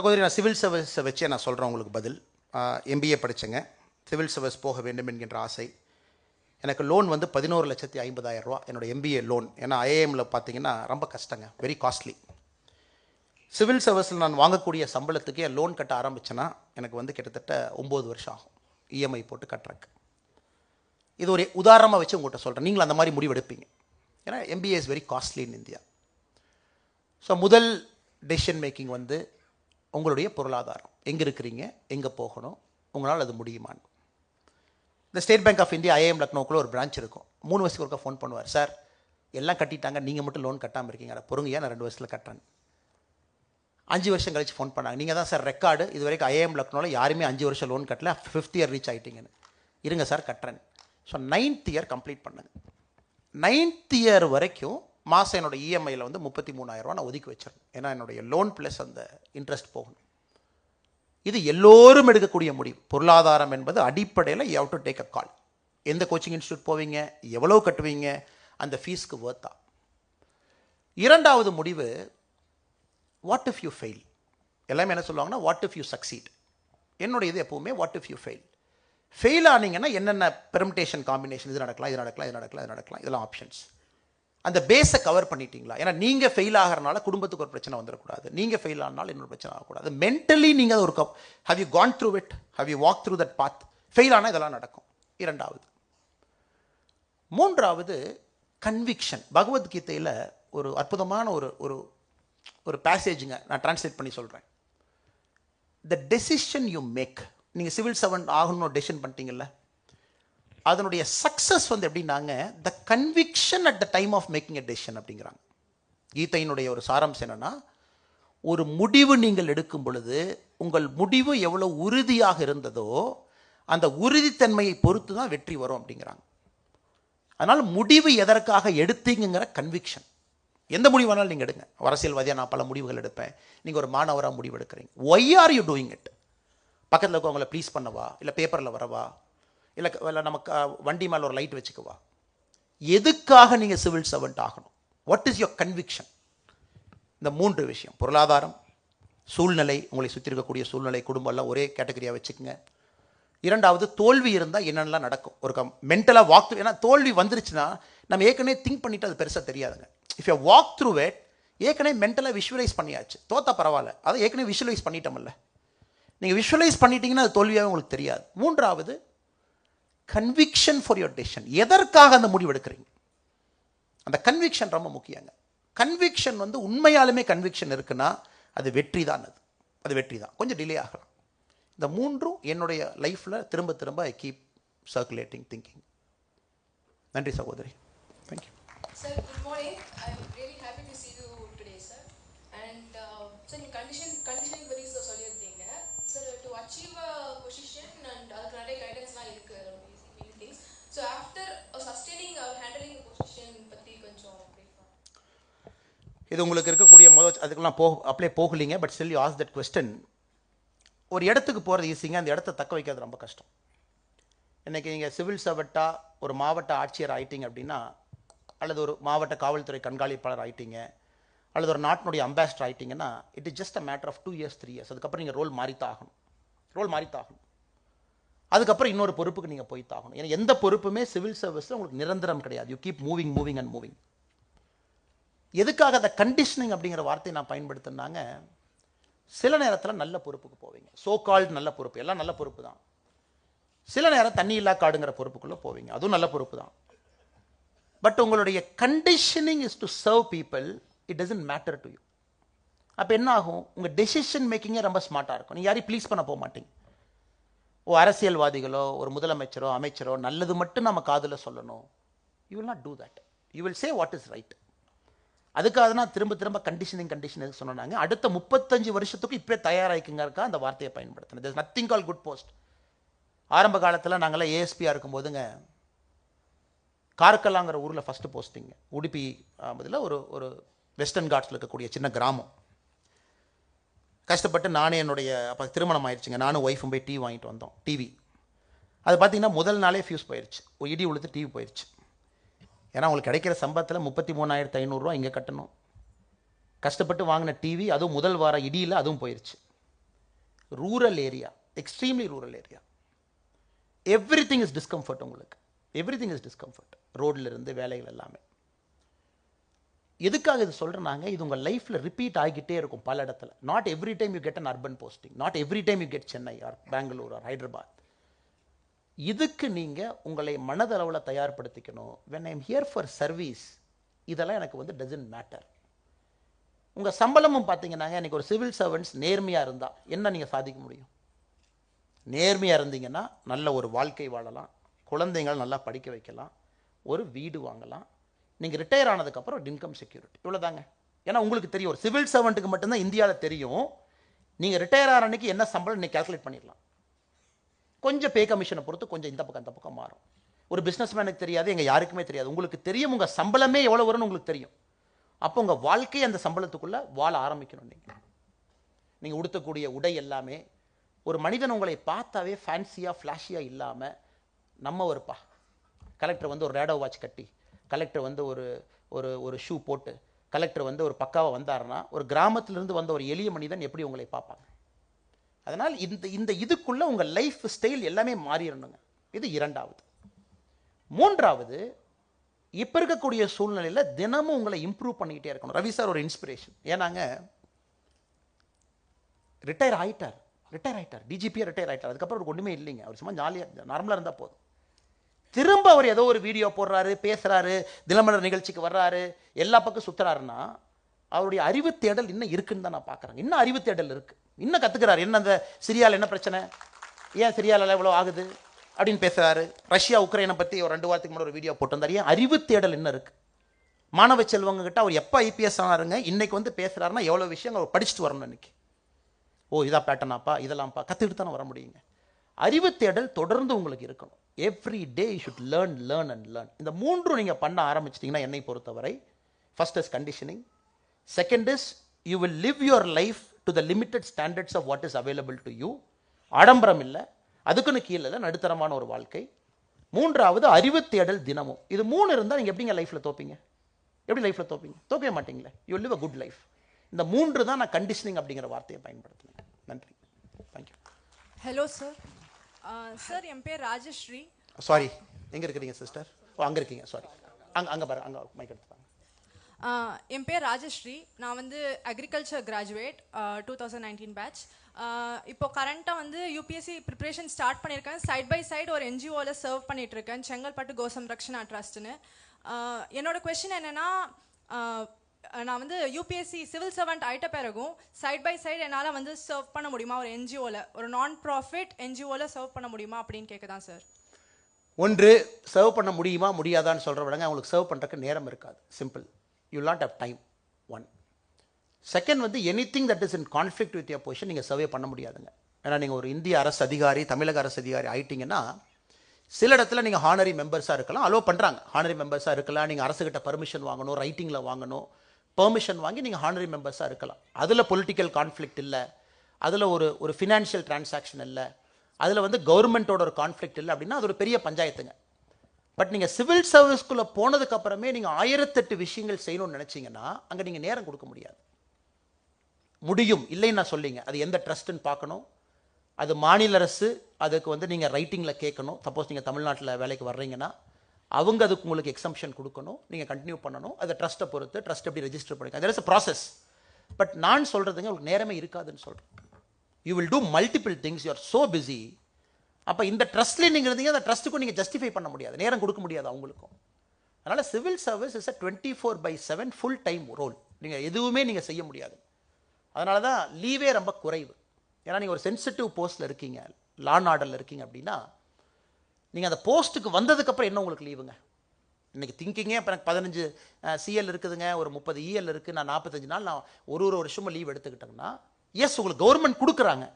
சகோதரி நான் சிவில் சர்வீஸை வச்சே நான் சொல்கிறேன் உங்களுக்கு பதில். எம்பிஏ படித்தேங்க சிவில் சர்வீஸ் போக வேண்டும் என்கின்ற ஆசை. எனக்கு லோன் வந்து பதினோரு லட்சத்தி ஐம்பதாயிரம் ரூபா. என்னோடய எம்பிஏ லோன் ஏன்னா ஐஏஎம்மில் பார்த்தீங்கன்னா ரொம்ப கஷ்டங்க. வெரி காஸ்ட்லி சிவில் சர்வீஸில் நான் வாங்கக்கூடிய சம்பளத்துக்கே லோன் கட்ட ஆரம்பிச்சேன்னா எனக்கு வந்து கிட்டத்தட்ட ஒம்பது வருஷம் ஆகும். இஎம்ஐ போட்டு கட்டுறக்கு இது ஒரு உதாரணமாக வச்சு உங்கள்கிட்ட சொல்கிறேன் நீங்களும் அந்த மாதிரி முடிவெடுப்பீங்க ஏன்னா MBA is very costly in India so முதல் டெசிஷன் மேக்கிங் வந்து உங்களுடைய பொருளாதாரம். எங்கே இருக்கிறீங்க? எங்கே போகணும்? உங்களால் அது முடியுமான்னு. இந்த State Bank of India IAM லக்னோக்குள்ள ஒரு பிரான்ச் இருக்கும். மூணு வருஷத்துக்கு ஒருக்கா ஃபோன் பண்ணுவார். சார் எல்லாம் கட்டிட்டாங்க. நீங்கள் மட்டும் லோன் கட்டாமல் இருக்கீங்க. அட பொறுங்கய்யா நான் ரெண்டு வருஷத்தில் கட்டுறேன். அஞ்சு வருஷம் கழிச்சு ஃபோன் பண்ணாங்க. நீங்கள் தான் சார் ரெக்கார்டு இது வரைக்கும் ஐஏஎம் லக்னோவில் யாருமே அஞ்சு வருஷம் லோன் கட்டல. ஃபிஃப்த் இயர் ரீச் ஆகிட்டீங்கன்னு இருங்க சார் கட்டுறேன் ஸோ நைன்த் இயர் கம்ப்ளீட் பண்ணுங்க நைன்த் இயர் வரைக்கும் மாதம் என்னோட இஎம்ஐயில் வந்து முப்பத்தி மூணாயிரரூவா நான் ஒதுக்கி வச்சிருக்கேன். ஏன்னா என்னுடைய லோன் ப்ளஸ் அந்த இன்ட்ரெஸ்ட் போகணும் இது எல்லோரும் எடுக்கக்கூடிய முடிவு. பொருளாதாரம் என்பது அடிப்படையில் you have to take a call எந்த கோச்சிங் இன்ஸ்டியூட் போவீங்க? எவ்வளோ கட்டுவீங்க? அந்த ஃபீஸ்க்கு வேர்த்தா இரண்டாவது முடிவு வாட் இஃப் யூ ஃபெயில் எல்லாமே என்ன சொல்லுவாங்கன்னா வாட் இஃப் யூ சக்சீட் என்னுடைய இது எப்பவுமே what if you fail fail ஆனீங்கன்னா என்னென்ன பெர்மிட்டேஷன் காம்பினேஷன் இது நடக்கலாம் இது நடக்கலாம் இது நடக்கலாம் இது நடக்கலாம் இதெல்லாம் ஆப்ஷன்ஸ் அந்த பேஸை கவர் பண்ணிட்டீங்களா? ஏன்னா நீங்கள் ஃபெயில் ஆகிறனால குடும்பத்துக்கு ஒரு பிரச்சனை வந்துடக்கூடாது நீங்கள் ஃபெயில் ஆனாலும் இன்னொரு பிரச்சனை ஆகக்கூடாது. மென்டலி நீங்கள் அது ஒரு cup how you gone through it how you walk through that path fail ஆனால் இதெல்லாம் நடக்கும். இரண்டாவது. மூன்றாவது கன்விக்ஷன் பகவத்கீதையில் ஒரு அற்புதமான ஒரு ஒரு ஒரு பேசேஜுங்க நான் டிரான்ஸ்லேட் பண்ணி சொல்கிறேன் த டெசிஷன் யூ மேக் நீங்கள் சிவில் சர்வெண்ட் ஆகணும்னு டெசிஷன் பண்ணிட்டீங்கல்ல? அதனுடைய சக்ஸஸ் வந்து எப்படின்னாங்க the conviction at the time of making a decision அப்படிங்கிறாங்க. கீதையினுடைய ஒரு சாராம்சம் என்னன்னா ஒரு முடிவு நீங்கள் எடுக்கும் பொழுது உங்கள் முடிவு எவ்வளோ உறுதியாக இருந்ததோ அந்த உறுதித்தன்மையை பொறுத்து தான் வெற்றி வரும் அப்படிங்கிறாங்க. அதனால் முடிவு எதற்காக எடுத்தீங்கிற கன்விக்ஷன் எந்த முடிவு வேணாலும் நீங்கள் எடுங்க. அரசியல்வாதியாக நான் பல முடிவுகள் எடுப்பேன். நீங்கள் ஒரு மாணவராக முடிவு எடுக்கிறீங்க. Why are you doing it பக்கத்தில் இருக்கவங்கள ப்ளீஸ் பண்ணவா? இல்லை பேப்பரில் வரவா? இல்லை இல்லை நமக்கு வண்டி மேலே ஒரு லைட் வச்சுக்கவா? எதுக்காக நீங்கள் சிவில் சர்வெண்ட் ஆகணும்? வாட் இஸ் யுவர் கன்விக்ஷன் இந்த மூன்று விஷயம். பொருளாதாரம் சூழ்நிலை உங்களை சுற்றி இருக்கக்கூடிய சூழ்நிலை குடும்பம்லாம் ஒரே கேட்டகரியாக வச்சுக்கோங்க. இரண்டாவது தோல்வி இருந்தால் என்னென்னலாம் நடக்கும்? ஒரு கம் மென்டலாக வாக் த்ரூ ஏன்னா தோல்வி வந்துருச்சுன்னா நம்ம ஏற்கனவே திங்க் பண்ணிவிட்டு அது பெருசாக தெரியாதுங்க. If you walk through it ஏற்கனவே மென்டலாக விஷுவலைஸ் பண்ணியாச்சு. தோத்தா பரவாயில்ல. அதை ஏற்கனவே விஷுவலைஸ் பண்ணிட்டோம்ல. நீங்கள் விஷுவலைஸ் பண்ணிட்டீங்கன்னா அது தோல்வியாகவே உங்களுக்கு தெரியாது. மூன்றாவது கன்விக்ஷன் ஃபார் யுவர் டெசிஷன் எதற்காக அந்த முடிவு எடுக்கிறீங்க? அந்த கன்விக்ஷன் ரொம்ப முக்கியங்க. கன்விக்ஷன் வந்து உண்மையாலுமே கன்விக்ஷன் இருக்குன்னா அது வெற்றி தான் அது. அது வெற்றி தான் கொஞ்சம் டிலே ஆகலாம். இந்த மூன்றும் என்னுடைய லைஃப்பில் திரும்ப திரும்ப ஐ கீப் சர்க்குலேட்டிங் திங்கிங் நன்றி சகோதரி. தேங்க்யூ சார் குட் மார்னிங் இது உங்களுக்கு இருக்கக்கூடிய முதல் அதுக்கெல்லாம் போ apply போகலீங்க but still you ask that question ஒரு இடத்துக்கு போகிறது ஈஸிங்க அந்த இடத்த தக்க வைக்கிறது ரொம்ப கஷ்டம். இன்றைக்கி நீங்கள் சிவில் சர்வெண்ட்டாக ஒரு மாவட்ட ஆட்சியர் ஆயிட்டீங்க அப்படின்னா அல்லது ஒரு மாவட்ட காவல்துறை கண்காணிப்பாளர் ஆயிட்டீங்க அல்லது ஒரு நாட்டினுடைய ambassador ஆயிட்டீங்கன்னா it is just a matter of two years three years அதுக்கப்புறம் நீங்கள் ரோல் மாறித்தான் ஆகணும் ரோல் மாறித்தான் ஆகணும் அதுக்கப்புறம் இன்னொரு பொறுப்புக்கு நீங்கள் போய்த்தாகணும். ஏன்னா எந்த பொறுப்புமே சிவில் சர்வீஸில் உங்களுக்கு நிரந்தரம் கிடையாது. You keep moving moving and moving எதுக்காக அந்த கண்டிஷனிங் அப்படிங்கிற வார்த்தையை நான் பயன்படுத்தினாங்க? சில நேரத்தில் நல்ல பொறுப்புக்கு போவீங்க. சோ கால்டு நல்ல பொறுப்பு. எல்லாம் நல்ல பொறுப்பு தான். சில நேரம் தண்ணி இல்லா காடுங்கிற பொறுப்புக்குள்ளே போவீங்க. அதுவும் நல்ல பொறுப்பு தான். பட் உங்களுடைய conditioning is to serve people it doesn't matter to you அப்போ என்ன ஆகும்? உங்கள் டெசிஷன் மேக்கிங்கே ரொம்ப ஸ்மார்ட்டாக இருக்கும். நீங்கள் யாரையும் ப்ளீஸ் பண்ண போக மாட்டீங்க. ஓ அரசியல்வாதிகளோ ஒரு முதலமைச்சரோ அமைச்சரோ நல்லது மட்டும் நம்ம காதில் சொல்லணும். You will not do that you will say what is right அதுக்காக தான் திரும்ப திரும்ப கண்டிஷனிங் கண்டிஷனிங் சொன்னாங்க. அடுத்த முப்பத்தஞ்சு வருஷத்துக்கு இப்போ தயாராகிக்குங்கறக்கா அந்த வார்த்தையை பயன்படுத்தினது there's nothing called good post ஆரம்ப காலத்தில் நாங்களாம் ஏஎஸ்பியாக இருக்கும்போதுங்க கார்கலாங்கிற ஊரில் ஃபஸ்ட்டு போஸ்டிங்க உடுப்பி இதில் ஒரு ஒரு வெஸ்டர்ன் காட்ஸில் இருக்கக்கூடிய சின்ன கிராமம். கஷ்டப்பட்டு நானே என்னுடைய அப்போ திருமணம் ஆயிடுச்சுங்க. நானும் ஒய்ஃபும் போய் டிவி வாங்கிட்டு வந்தோம். டிவி அது பார்த்தீங்கன்னா முதல் நாளே ஃபியூஸ் போயிடுச்சு ஒரு இடி உழுத்து டிவி போயிடுச்சு ஏன்னா உங்களுக்கு கிடைக்கிற சம்பளத்தில் முப்பத்தி மூணாயிரத்து ஐநூறுரூவா இங்கே கட்டணும். கஷ்டப்பட்டு வாங்கின டிவி அதுவும் முதல் வார இடியில் அதுவும் போயிடுச்சு rural area extremely rural area everything is discomfort உங்களுக்கு. எவ்ரி திங் இஸ் டிஸ்கம்ஃபர்ட் ரோட்டில் இருந்து வேலைகள் எல்லாமே. எதுக்காக இது சொல்கிறேன்னாங்க இது உங்கள் லைஃப்பில் ரிப்பீட் ஆகிக்கிட்டே இருக்கும் பல இடத்துல. Not every time you get an urban posting not every time you get Chennai or Bangalore or Hyderabad இதுக்கு நீங்கள் உங்களை மனதளவில் தயார்படுத்திக்கணும். When I'm here for service இதெல்லாம் எனக்கு வந்து டசன்ட் மேட்டர் உங்கள் சம்பளமும் பார்த்தீங்கன்னாங்க எனக்கு ஒரு சிவில் சர்வன்ஸ் நேர்மையாக இருந்தால் என்ன நீங்கள் சாதிக்க முடியும்? நேர்மையாக இருந்தீங்கன்னா நல்ல ஒரு வாழ்க்கை வாழலாம். குழந்தைங்களை நல்லா படிக்க வைக்கலாம். ஒரு வீடு வாங்கலாம். நீங்கள் ரிட்டையர் ஆனதுக்கப்புறம் இன்கம் செக்யூரிட்டி இவ்வளோதாங்க ஏன்னா உங்களுக்கு தெரியும் ஒரு சிவில் சர்வெண்ட்டுக்கு மட்டும்தான் இந்தியாவில் தெரியும். நீங்கள் ரிட்டையர் ஆகிற அன்னைக்கு என்ன சம்பளம் நீங்கள் கேல்குலேட் பண்ணிடலாம் கொஞ்சம் பே கமிஷனை பொறுத்து கொஞ்சம் இந்த பக்கம் அந்த பக்கம் மாறும். ஒரு பிஸ்னஸ் மேனுக்கு தெரியாது எங்கள் யாருக்குமே தெரியாது. உங்களுக்கு தெரியும் உங்கள் சம்பளமே எவ்வளோ வரும்னு உங்களுக்கு தெரியும். அப்போ உங்கள் வாழ்க்கையை அந்த சம்பளத்துக்குள்ளே வாழ ஆரம்பிக்கணும் நீங்கள் நீங்கள் உடுத்தக்கூடிய உடை எல்லாமே ஒரு மனிதன் உங்களை பார்த்தாவே ஃபேன்சியாக ஃப்ளாஷியாக இல்லாமல் நம்ம ஒருப்பா. கலெக்டர் வந்து ஒரு ரேடோ வாட்ச் கட்டி கலெக்டர் வந்து ஒரு ஒரு ஒரு ஷூ போட்டு கலெக்டர் வந்து ஒரு பக்காவாக வந்தாருன்னா ஒரு கிராமத்திலிருந்து வந்த ஒரு எளிய மனிதன் எப்படி உங்களை பார்ப்பாங்க? அதனால் இந்த இந்த இதுக்குள்ளே உங்கள் லைஃப் ஸ்டைல் எல்லாமே மாறிடணுங்க இது இரண்டாவது. மூன்றாவது இப்போ இருக்கக்கூடிய சூழ்நிலையில் தினமும் உங்களை இம்ப்ரூவ் பண்ணிக்கிட்டே இருக்கணும். ரவி சார் ஒரு இன்ஸ்பிரேஷன் ஏன்னாங்க ரிட்டையர் ஆகிட்டார் ரிட்டையர் ஆகிட்டார் டிஜிபியாக ரிட்டையர் ஆகிட்டார் அதுக்கப்புறம் அவருக்கு ஒன்றுமே இல்லைங்க. அவர் சும்மா ஜாலியாக நார்மலாக இருந்தால் போதும். திரும்ப அவர் ஏதோ ஒரு வீடியோ போடுறாரு பேசுகிறாரு தினமலர் நிகழ்ச்சிக்கு வர்றாரு எல்லா பக்கம் சுற்றுறாருன்னா அவருடைய அறிவு தேடல் இன்னும் இருக்குன்னு தான் நான் பார்க்குறேன் இன்னும் அறிவு தேடல் இருக்குது இன்னும் கத்துக்கிறாரு. என்ன அந்த சிரியாவில் என்ன பிரச்சனை? ஏன் சிரியாவில் இவ்வளோ ஆகுது? அப்படின்னு பேசுகிறாரு ரஷ்யா உக்ரைனை பற்றி ஒரு ரெண்டு வாரத்துக்கு முன்னாடி ஒரு வீடியோ போட்டிருந்தார். ஏன் அறிவு தேடல் இன்னும் இருக்கு? மாணவ செல்வங்க கிட்ட அவர் எப்போ ஐபிஎஸ் ஆனாருங்க? இன்னைக்கு வந்து பேசுறாருன்னா எவ்வளோ விஷயம் அவர் படிச்சுட்டு வரணும் இன்னைக்கு. ஓ இதா பேட்டனாப்பா இதெல்லாம்ப்பா? கற்றுக்கிட்டு தானே வர முடியுங்க. அறிவு தேடல் தொடர்ந்து உங்களுக்கு இருக்கணும். Every day you should learn learn and learn இந்த மூன்றும் நீங்கள் பண்ண ஆரம்பிச்சிட்டிங்கன்னா என்னை பொறுத்தவரை first is conditioning second is you will live your life to the limited standards of what is available to you ஆடம்பரம் இல்லை. அதுக்குன்னு கீழே இல்லை நடுத்தரமான ஒரு வாழ்க்கை. மூன்றாவது அறிவு தேடல் தினமும். இது மூணு இருந்தால் நீங்கள் எப்படிங்க லைஃப்பில் தோப்பீங்க? எப்படி லைஃப்பில் தோப்பீங்க? தோக்கவே மாட்டீங்களே? You live a good life இந்த மூன்று தான் நான் கண்டிஷனிங் அப்படிங்கிற வார்த்தையை பயன்படுத்தினேன். நன்றி. Thank you hello sir sir என் பேர் ராஜஸ்ரீ. சாரி எங்கே இருக்கிறீங்க சிஸ்டர் ஓ அங்கே இருக்கீங்க. சாரி அங்கே அங்கே பாரு அங்கே மைக் எடுத்துப்பாங்க என் பேர் ராஜஸ்ரீ. நான் வந்து agriculture graduate two thousand nineteen batch இப்போ கரண்ட்டாக வந்து யூபிஎஸ்சி ப்ரிப்பரேஷன் ஸ்டார்ட் பண்ணியிருக்கேன். சைட் பை சைடு ஒரு என்ஜிஓவில் சர்வ் பண்ணிகிட்ருக்கேன் இருக்கேன் செங்கல்பட்டு கோசம் ரக்ஷனா ட்ரஸ்ட்னு. என்னோடய கொஷின் என்னன்னா நான் வந்து யூபிஎஸ்சி சிவில் சர்வெண்ட் ஆகிட்ட பிறகும் சைட் பை சைடு என்னால் வந்து சர்வ் பண்ண முடியுமா? ஒரு என்ஜிஓவில் ஒரு நான் ப்ராஃபிட் என்ஜிஓவில் சர்வ் பண்ண முடியுமா? அப்படின்னு கேட்க தான் சார் ஒன்று சர்வ் பண்ண முடியுமா? முடியாதான்னு சொல்கிற விடங்க அவங்களுக்கு சர்வ் பண்ணுறதுக்கு நேரம் இருக்காது. Simple you not have time one second வந்து anything that is in conflict with your position நீங்கள் சர்வே பண்ண முடியாதுங்க. ஏன்னா நீங்கள் ஒரு இந்திய அரசு அதிகாரி தமிழக அரசு அதிகாரி ஆயிட்டீங்கன்னா சில இடத்துல நீங்கள் ஹானரி மெம்பர்ஸாக இருக்கலாம். அலோவ் பண்ணுறாங்க ஹானரி மெம்பர்ஸாக இருக்கலாம். நீங்கள் அரசுகிட்ட பர்மிஷன் வாங்கணும் ரைட்டிங்கில் வாங்கணும். பெர்மிஷன் வாங்கி நீங்கள் ஹானரி மெம்பர்ஸாக இருக்கலாம். அதில் பொலிட்டிக்கல் கான்ஃப்ளிக்ட் இல்லை. அதில் ஒரு ஒரு ஃபினான்ஷியல் டிரான்சாக்ஷன் இல்லை. அதில் வந்து கவர்மெண்ட்டோட ஒரு கான்ஃப்ளிக்ட் இல்லை அப்படின்னா அது ஒரு பெரிய பஞ்சாயத்துங்க. பட் நீங்கள் சிவில் சர்வீஸ்க்குள்ளே போனதுக்கப்புறமே நீங்கள் ஆயிரத்தெட்டு விஷயங்கள் செய்யணும்னு நினச்சிங்கன்னா அங்கே நீங்கள் நேரம் கொடுக்க முடியாது. முடியும். இல்லைன்னு நான் சொல்லிங்க. அது எந்த ட்ரஸ்ட்டுன்னு பார்க்கணும். அது மாநில அரசு அதுக்கு வந்து நீங்கள் ரைட்டிங்கில் கேட்கணும். சப்போஸ் நீங்கள் தமிழ்நாட்டில் வேலைக்கு வர்றீங்கன்னா அவங்க அதுக்கு உங்களுக்கு எக்ஸம்ஷன் கொடுக்கணும். நீங்கள் கண்டினியூ பண்ணணும். அதை ட்ரஸ்ட்டை பொறுத்து ட்ரஸ்ட் எப்படி ரெஜிஸ்டர் பண்ணிக்க there is ப்ராசஸ் பட் நான் சொல்கிறதுங்க உங்களுக்கு நேரமே இருக்காதுன்னு சொல்கிறேன் you will do multiple things you are so busy அப்போ இந்த ட்ரஸ்ட்லேயே நீங்கள் இருந்தீங்க அந்த ட்ரஸ்ட்டுக்கும் நீங்கள் ஜஸ்டிஃபை பண்ண முடியாது. நேரம் கொடுக்க முடியாது அவங்களுக்கும். அதனால் civil service is a twenty four by seven full time role நீங்கள் எதுவுமே நீங்கள் செய்ய முடியாது. அதனால தான் லீவே ரொம்ப குறைவு. ஏன்னா நீங்கள் ஒரு சென்சிட்டிவ் போஸ்ட்டில் இருக்கீங்க லான் ஆர்டரில் இருக்கீங்க அப்படின்னா நீங்கள் அந்த போஸ்ட்டுக்கு வந்ததுக்கப்புறம் என்ன உங்களுக்கு லீவுங்க இன்றைக்கி திங்கிங்கே இப்போ எனக்கு பதினஞ்சு சிஎல் இருக்குதுங்க ஒரு முப்பது இஎல் இருக்குது நான் நாற்பத்தஞ்சு நாள் நான் ஒரு ஒரு வருஷமும் லீவ் எடுத்துக்கிட்டேங்கன்னா எஸ் உங்களுக்கு கவர்மெண்ட் கொடுக்குறாங்க.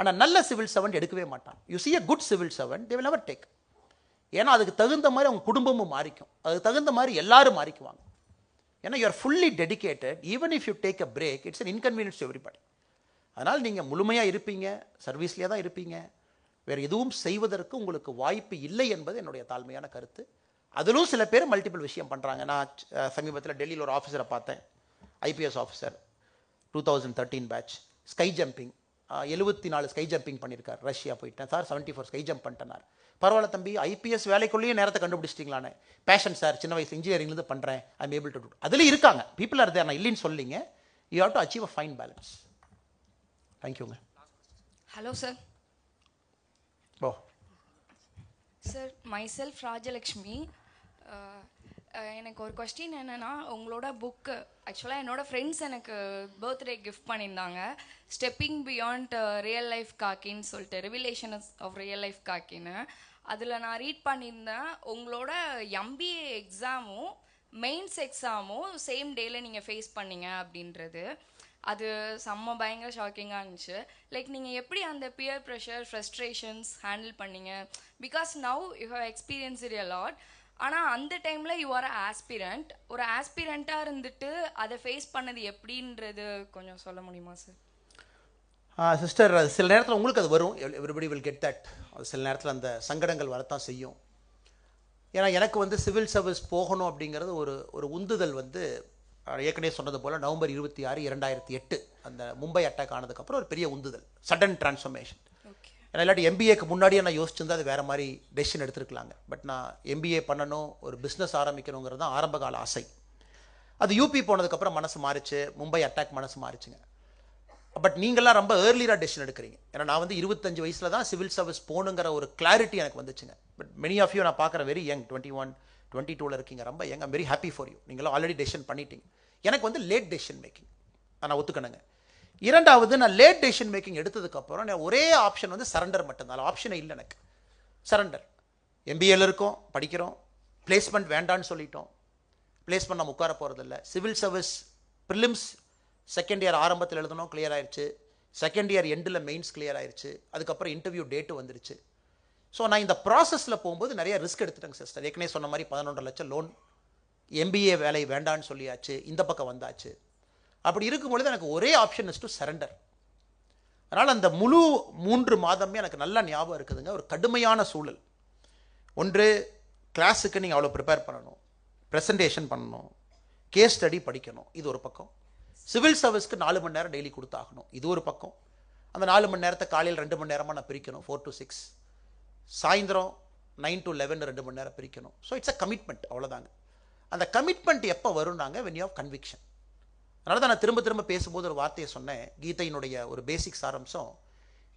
ஆனால் நல்ல சிவில் சர்வெண்ட் எடுக்கவே மாட்டான். You see a good civil servant they will never take ஏன்னா அதுக்கு தகுந்த மாதிரி அவங்க குடும்பமும் மாறிக்கும். அதுக்கு தகுந்த மாதிரி எல்லாரும் மாறிக்குவாங்க. ஏன்னா you are fully dedicated even if you take a break it's an inconvenience everybody அதனால் நீங்கள் முழுமையாக இருப்பீங்க சர்வீஸ்லேயே தான் இருப்பீங்க. வேறு எதுவும் செய்வதற்கு உங்களுக்கு வாய்ப்பு இல்லை என்பது என்னுடைய தாழ்மையான கருத்து. அதிலும் சில பேர் மல்டிபிள் விஷயம் பண்ணுறாங்க நான் சமீபத்தில் டெல்லியில் ஒரு ஆஃபீஸரை பார்த்தேன். IPS officer two thousand thirteen batch sky jumping எழுபத்தி நாலு ஸ்கை ஜம்பிங் பண்ணியிருக்கார் ரஷ்யா போயிட்டேன். Sir seventy four sky jump பண்ணிட்டேனார் பரவாயில்ல தம்பி. ஐபிஎஸ் வேலைக்குள்ளேயே நேரத்தை கண்டுபிடிச்சிட்டிங்களானே. பேஷன் சார் சின்ன வயசு இன்ஜினியரிங்லேருந்து பண்ணுறேன் ஐம் ஏபிள் டு டூ அதுலேயும் இருக்காங்க. பீப்புள் ஆர் தேர் நான் இல்லைன்னு சொல்லிங்க. You have to achieve a fine balance தேங்க்யூங்க hello sir oh sir myself Rajalakshmi ah, ah, எனக்கு ஒரு கொஸ்டின் என்னென்னா உங்களோட புக்கு ஆக்சுவலாக என்னோட ஃப்ரெண்ட்ஸ் எனக்கு பர்த்டே கிஃப்ட் பண்ணியிருந்தாங்க. ஸ்டெப்பிங் பியாண்ட் ரியல் லைஃப் காக்கின்னு சொல்லிட்டு ரிவிலேஷன் ஆஃப் ரியல் லைஃப் காக்கின்னு. அதில் நான் ரீட் பண்ணியிருந்தேன். உங்களோட எம்பிஏ எக்ஸாமும் மெயின்ஸ் எக்ஸாமும் சேம் டேயில் நீங்கள் ஃபேஸ் பண்ணீங்க அப்படின்றது. அது செம்ம பயங்கர ஷாக்கிங்காக இருந்துச்சு. லைக் நீங்கள் எப்படி அந்த பியர் ப்ரெஷர் ஃப்ரஸ்ட்ரேஷன்ஸ் ஹேண்டில் பண்ணீங்க? Because now you have experience it lot ஆனால் அந்த டைமில் யூ ஆர் ஆஸ்பிரண்ட் ஒரு ஆஸ்பிரண்ட்டாக இருந்துட்டு அதை ஃபேஸ் பண்ணது எப்படின்றது கொஞ்சம் சொல்ல முடியுமா சார் சிஸ்டர் சில நேரத்தில் உங்களுக்கு அது வரும். எவ்ரிபடி வில் கெட் தட் சில நேரத்தில் அந்த சங்கடங்கள் வரத்தான் செய்யும். ஏன்னா எனக்கு வந்து சிவில் சர்வீஸ் போகணும் அப்படிங்கிறது ஒரு ஒரு உந்துதல் வந்து ஏற்கனவே சொன்னது போல் நவம்பர் இருபத்தி ஆறு இரண்டாயிரத்தி எட்டு அந்த மும்பை அட்டாக் ஆனதுக்கப்புறம் ஒரு பெரிய உந்துதல். சடன் டிரான்ஸ்ஃபர்மேஷன் ஏன்னா இல்லாட்டி எம்பிஏக்கு முன்னாடியே நான் யோசிச்சிருந்தா அது வேறு மாதிரி டெசிஷன் எடுத்துருக்கலாங்க. பட் நான் எம்பிஏ பண்ணணும் ஒரு பிஸ்னஸ் ஆரம்பிக்கணுங்கிறது தான் ஆரம்ப கால ஆசை. அது யூபி போனதுக்கப்புறம் மனசு மாறிச்சு மும்பை அட்டாக் மனசு மாறிச்சுங்க. பட் நீங்களாம் ரொம்ப ஏர்லியராக டெசிஷன் எடுக்கிறீங்க. ஏன்னா நான் வந்து இருபத்தஞ்சு வயசில் தான் சிவில் சர்வீஸ் போகணுங்கிற ஒரு கிளாரிட்டி எனக்கு வந்துச்சுங்க. பட் மெனி ஆஃப் யூ நான் பார்க்குற very young twenty one twenty டூவில் இருக்கீங்க. ரொம்ப young I'm very happy for you நீங்களும் ஆல்ரெடி டெசிஷன் பண்ணிட்டீங்க. எனக்கு வந்து லேட் டெசிஷன் மேக்கிங் நான் ஒத்துக்கணுங்க. இரண்டாவது நான் லேட் டெசிஷன் மேக்கிங் எடுத்ததுக்கப்புறம் நான் ஒரே ஆப்ஷன் வந்து சரண்டர் மட்டும்தான். ஆப்ஷனே இல்லை எனக்கு. சரண்டர் எம்பிஏல இருக்கோம் படிக்கிறோம். பிளேஸ்மெண்ட் வேண்டான்னு சொல்லிட்டோம். பிளேஸ்மெண்ட் நம்ம உட்கார போகிறதில்ல civil service prelims second year ஆரம்பத்தில் எழுதணும் கிளியர் ஆயிடுச்சு செகண்ட் இயர் எண்டில் மெயின்ஸ் கிளியர் ஆயிடுச்சு அதுக்கப்புறம் இன்டர்வியூ டேட்டு வந்துருச்சு. ஸோ நான் இந்த ப்ராசஸில் போகும்போது நிறைய ரிஸ்க் எடுத்துட்டேங்க சிஸ்டர் ஏற்கனவே சொன்ன மாதிரி பதினொன்றரை லட்சம் லோன் எம்பிஏ வேலை வேண்டான்னு சொல்லியாச்சு. இந்த பக்கம் வந்தாச்சு. அப்படி இருக்கும் பொழுது எனக்கு ஒரே ஆப்ஷன் இஸ் டு சரண்டர் அதனால் அந்த முழு மூன்று மாதமே எனக்கு நல்லா ஞாபகம் இருக்குதுங்க. ஒரு கடுமையான சூழல். ஒன்று கிளாஸுக்கு நீங்கள் அவ்வளோ ப்ரிப்பேர் பண்ணணும். ப்ரெசன்டேஷன் பண்ணணும். கேஸ் ஸ்டடி படிக்கணும். இது ஒரு பக்கம். சிவில் சர்வீஸ்க்கு நாலு மணி நேரம் டெய்லி கொடுத்தாகணும். இது ஒரு பக்கம். அந்த நாலு மணி நேரத்தை காலையில் ரெண்டு மணி நேரமாக நான் பிரிக்கணும். ஃபோர் டு சிக்ஸ் சாயந்தரம் நைன் டு லெவன் ரெண்டு மணி நேரம் பிரிக்கணும். ஸோ இட்ஸ் அ கமிட்மெண்ட் அவ்வளோதாங்க அந்த கமிட்மெண்ட் எப்போ வரும்னாங்க? வென் யூ ஹவ் கன்விக்ஷன் அதனால தான் நான் திரும்ப திரும்ப பேசும்போது ஒரு வார்த்தையை சொன்னேன். கீதையினுடைய ஒரு பேசிக் சாரம்சம்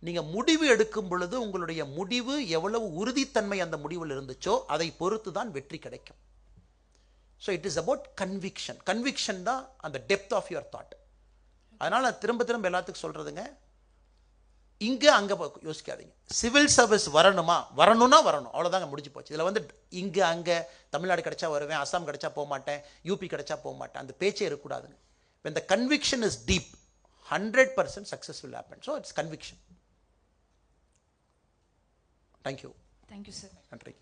நீங்கள் முடிவு எடுக்கும் பொழுது உங்களுடைய முடிவு எவ்வளவு உறுதித்தன்மை அந்த முடிவில் இருந்துச்சோ அதை பொறுத்து தான் வெற்றி கிடைக்கும். So it is about conviction conviction தான் அந்த டெப்த் ஆஃப் யுவர் தாட் அதனால் நான் திரும்ப திரும்ப எல்லாத்துக்கும் சொல்கிறதுங்க இங்கே அங்கே யோசிக்காதீங்க. சிவில் சர்வீஸ் வரணுமா? வரணும்னா வரணும். அவ்வளோதாங்க முடிஞ்சு போச்சு. இதில் வந்து இங்கே அங்கே தமிழ்நாடு கிடச்சா வருவேன் அஸ்ஸாம் கிடச்சா போக மாட்டேன் யூபி கிடைச்சா போக மாட்டேன் அந்த பேச்சே இருக்கக்கூடாதுங்க. When the conviction is deep 100% success will happen so it's conviction thank you thank you sir நன்றி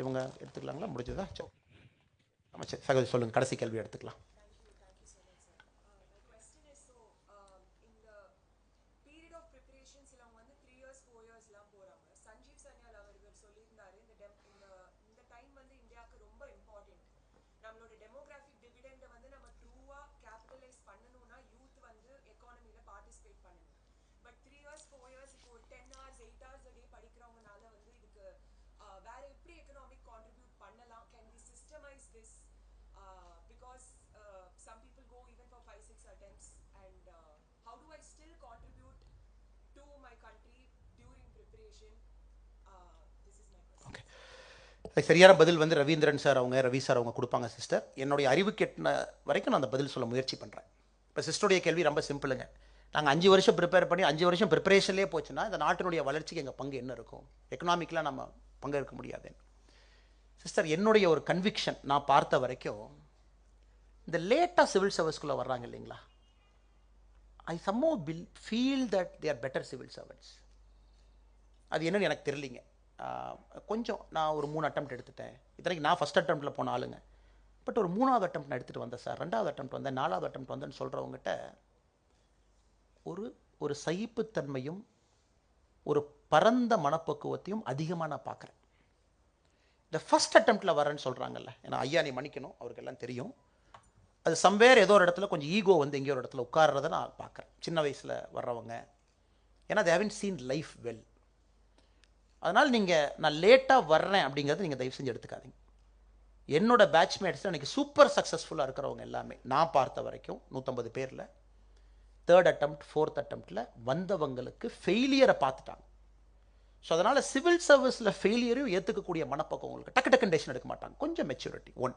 இவங்க எடுத்துக்கலாங்களா முடிஞ்சதா சரி ஆமாம் சரி சகோதரி சொல்லுங்கள் கடைசி கேள்வி எடுத்துக்கலாம் சரியான பதில் வந்து ரவீந்திரன் சார் அவங்க ரவி சார் அவங்க கொடுப்பாங்க சிஸ்டர் என்னுடைய அறிவு கெட்டின வரைக்கும் நான் அந்த பதில் சொல்ல முயற்சி பண்ணுறேன் இப்போ சிஸ்டருடைய கேள்வி ரொம்ப சிம்பிளுங்க நாங்கள் அஞ்சு வருஷம் ப்ரிப்பேர் பண்ணி அஞ்சு வருஷம் ப்ரிப்பரேஷன்லேயே போச்சுன்னா இந்த நாட்டினுடைய வளர்ச்சிக்கு எங்கள் பங்கு என்ன இருக்கும்? எக்கனாமிக்கலாக நம்ம பங்கெடுக்க முடியாது. சிஸ்டர் என்னுடைய ஒரு கன்விக்ஷன் நான் பார்த்த வரைக்கும் இந்த லேட்டாக சிவில் சர்வீஸ்க்குள்ளே வர்றாங்க இல்லைங்களா? I சம்மோ bill feel that they are better civil servants அது என்னன்னு எனக்கு தெரியலிங்க. கொஞ்சம் நான் ஒரு மூணு அட்டம் எடுத்துட்டேன். இத்தனைக்கு நான் ஃபஸ்ட் அட்டம்ப்டில் போன ஆளுங்க. பட் ஒரு மூணாவது அட்டம் நான் எடுத்துகிட்டு வந்தேன் சார் ரெண்டாவது அட்டம் வந்தேன் நாலாவது அட்டம் வந்தேன்னு சொல்கிறவங்ககிட்ட ஒரு ஒரு சகிப்புத்தன்மையும் ஒரு பரந்த மனப்பக்குவத்தையும் அதிகமாக நான் பார்க்குறேன். இந்த ஃபஸ்ட் அட்டம்ப்டில் வரேன்னு சொல்கிறாங்கல்ல ஏன்னா ஐயா நீ மன்னிக்கணும் அவருக்கெல்லாம் தெரியும். அது சம்வேர் ஏதோ ஒரு இடத்துல கொஞ்சம் ஈகோ வந்து எங்கேயோ ஒரு இடத்துல உட்கார்றத நான் பார்க்குறேன். சின்ன வயசில் வர்றவங்க. ஏன்னா they haven't seen life well அதனால் நீங்கள் நான் லேட்டாக வர்றேன் அப்படிங்கிறத நீங்கள் தயவு செஞ்சு எடுத்துக்காதீங்க. என்னோட பேட்ச்மேட்ஸ் அன்றைக்கி சூப்பர் சக்ஸஸ்ஃபுல்லாக இருக்கிறவங்க எல்லாமே நான் பார்த்த வரைக்கும் நூற்றம்பது பேரில் தேர்ட் அட்டம்ப்ட் ஃபோர்த் அட்டம்ப்டில் வந்தவங்களுக்கு ஃபெயிலியரை பார்த்துட்டாங்க. ஸோ அதனால் சிவில் சர்வீஸில் ஃபெயிலியரையும் ஏற்றுக்கக்கூடிய மனப்பக்கம் உங்களுக்கு டக்கு டக்கு டெசிஷன் எடுக்க மாட்டாங்க. கொஞ்சம் மெச்சூரிட்டி ஒன்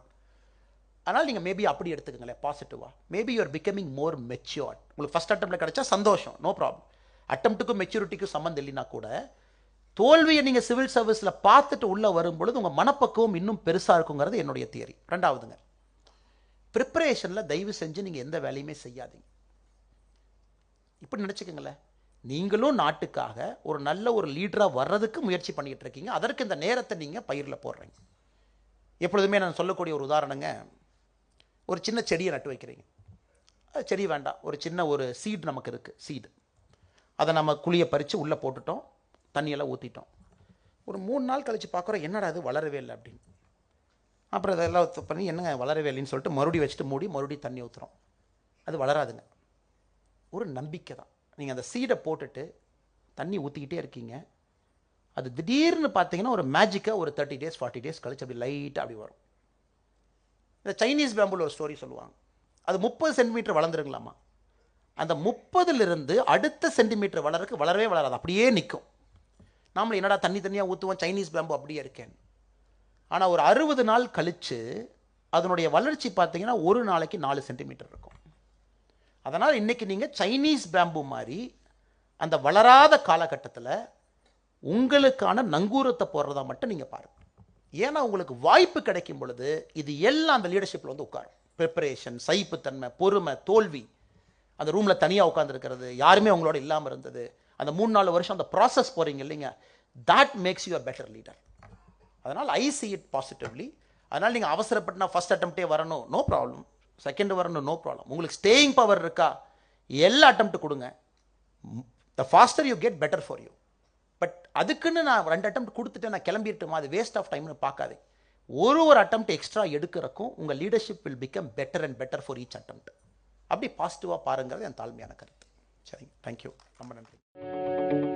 அதனால் நீங்கள் மேபி அப்படி எடுத்துக்கங்களேன் பாசிட்டிவாக maybe you're becoming more matured உங்களுக்கு ஃபஸ்ட் அட்டம்ப்டில் கிடைச்சா சந்தோஷம் நோ ப்ராப்ளம் அட்டம்ப்ட்டுக்கும் மெச்சூரிட்டிக்கும் சம்மந்தம் இல்லைனா கூட தோல்வியை நீங்கள் சிவில் சர்வீஸில் பார்த்துட்டு உள்ளே வரும்பொழுது உங்கள் மனப்பக்குவம் இன்னும் பெருசாக இருக்குங்கிறது என்னுடைய தியரி ரெண்டாவதுங்க. ப்ரிப்பரேஷனில் தயவு செஞ்சு நீங்கள் எந்த வேலையுமே செய்யாதீங்க. இப்படி நினச்சிக்கோங்களேன். நீங்களும் நாட்டுக்காக ஒரு நல்ல ஒரு லீடராக வர்றதுக்கு முயற்சி பண்ணிகிட்டு இருக்கீங்க. அதற்கு இந்த நேரத்தை நீங்கள் பயிரில் போடுறீங்க. எப்பொழுதுமே நான் சொல்லக்கூடிய ஒரு உதாரணங்க. ஒரு சின்ன செடியை நட்டு வைக்கிறீங்க. அது செடி வேண்டாம். ஒரு சின்ன ஒரு சீட் நமக்கு இருக்குது சீடு அதை நம்ம குழியை பறித்து உள்ளே போட்டுட்டோம். தண்ணியெல்லாம் ஊற்றிட்டோம் ஒரு மூணு நாள் கழித்து பார்க்குறோம் என்னடா அது வளரவே இல்லை அப்படின்னு. அப்புறம் இதெல்லாம் பண்ணி என்னங்க வளரவே இல்லைன்னு சொல்லிட்டு மறுபடியும் வச்சுட்டு மூடி மறுபடியும் தண்ணி ஊற்றுறோம் அது வளராதுங்க. ஒரு நம்பிக்கை தான். நீங்கள் அந்த சீடை போட்டுட்டு தண்ணி ஊற்றிக்கிட்டே இருக்கீங்க. அது திடீர்னு பார்த்தீங்கன்னா ஒரு மேஜிக்காக ஒரு தேர்ட்டி டேஸ் ஃபார்ட்டி டேஸ் கழிச்சு அப்படி லைட்டாக அப்படி வரும். இந்த சைனீஸ் பேம்புல ஒரு ஸ்டோரி சொல்லுவாங்க. அது முப்பது சென்டிமீட்டர் வளர்ந்துருங்களாமா? அந்த முப்பதுலேருந்து அடுத்த சென்டிமீட்டர் வளரக்கு வளரவே வளராது. அப்படியே நிற்கும் நாமளும் என்னடா தண்ணி தண்ணியாக ஊற்றுவோம் சைனீஸ் பேம்பு அப்படியே இருக்கேன். ஆனால் ஒரு அறுபது நாள் கழித்து அதனுடைய வளர்ச்சி பார்த்தீங்கன்னா ஒரு நாளைக்கு நாலு சென்டிமீட்டர் இருக்கும். அதனால் இன்றைக்கி நீங்கள் சைனீஸ் பேம்பு மாதிரி அந்த வளராத காலகட்டத்தில் உங்களுக்கான நங்கூரத்தை போடுறதா மட்டும் நீங்கள் பாருங்கள் ஏன்னா உங்களுக்கு வாய்ப்பு கிடைக்கும் பொழுது இது எல்லாம் அந்த லீடர்ஷிப்பில் வந்து உட்காரும். ப்ரிப்பரேஷன் சைப்புத்தன்மை பொறுமை தோல்வி. அந்த ரூமில் தனியாக உட்காந்துருக்கிறது யாருமே உங்களோட இல்லாமல் இருந்தது. அந்த மூணு நாலு வருஷம் அந்த ப்ராசஸ் போகிறீங்க இல்லைங்க. That makes you a better leader அதனால் ஐ சி இட் பாசிட்டிவ்லி அதனால் நீங்கள் அவசரப்பட்டு நான் ஃபஸ்ட் அட்டம்ப்டே வரணும் நோ ப்ராப்ளம் செகண்ட் வரணும் நோ ப்ராப்ளம் உங்களுக்கு ஸ்டேயிங் பவர் இருக்கா? எல்லா அட்டம்ப்ட் கொடுங்க. The faster you get better for you but அதுக்குன்னு நான் ரெண்டு அட்டம் கொடுத்துட்டு நான் கிளம்பிட்டுமா அது வேஸ்ட் ஆஃப் டைம்னு பார்க்காதே. ஒரு ஒரு அட்டம்ப்ட் எக்ஸ்ட்ரா எடுக்கிறக்கும் உங்கள் leadership will become better and better for each attempt அப்படி பாசிட்டிவாக பாருங்கிறது என் தாழ்மையான கருத்து. சரிங்க. தேங்க்யூ ரொம்ப நன்றி.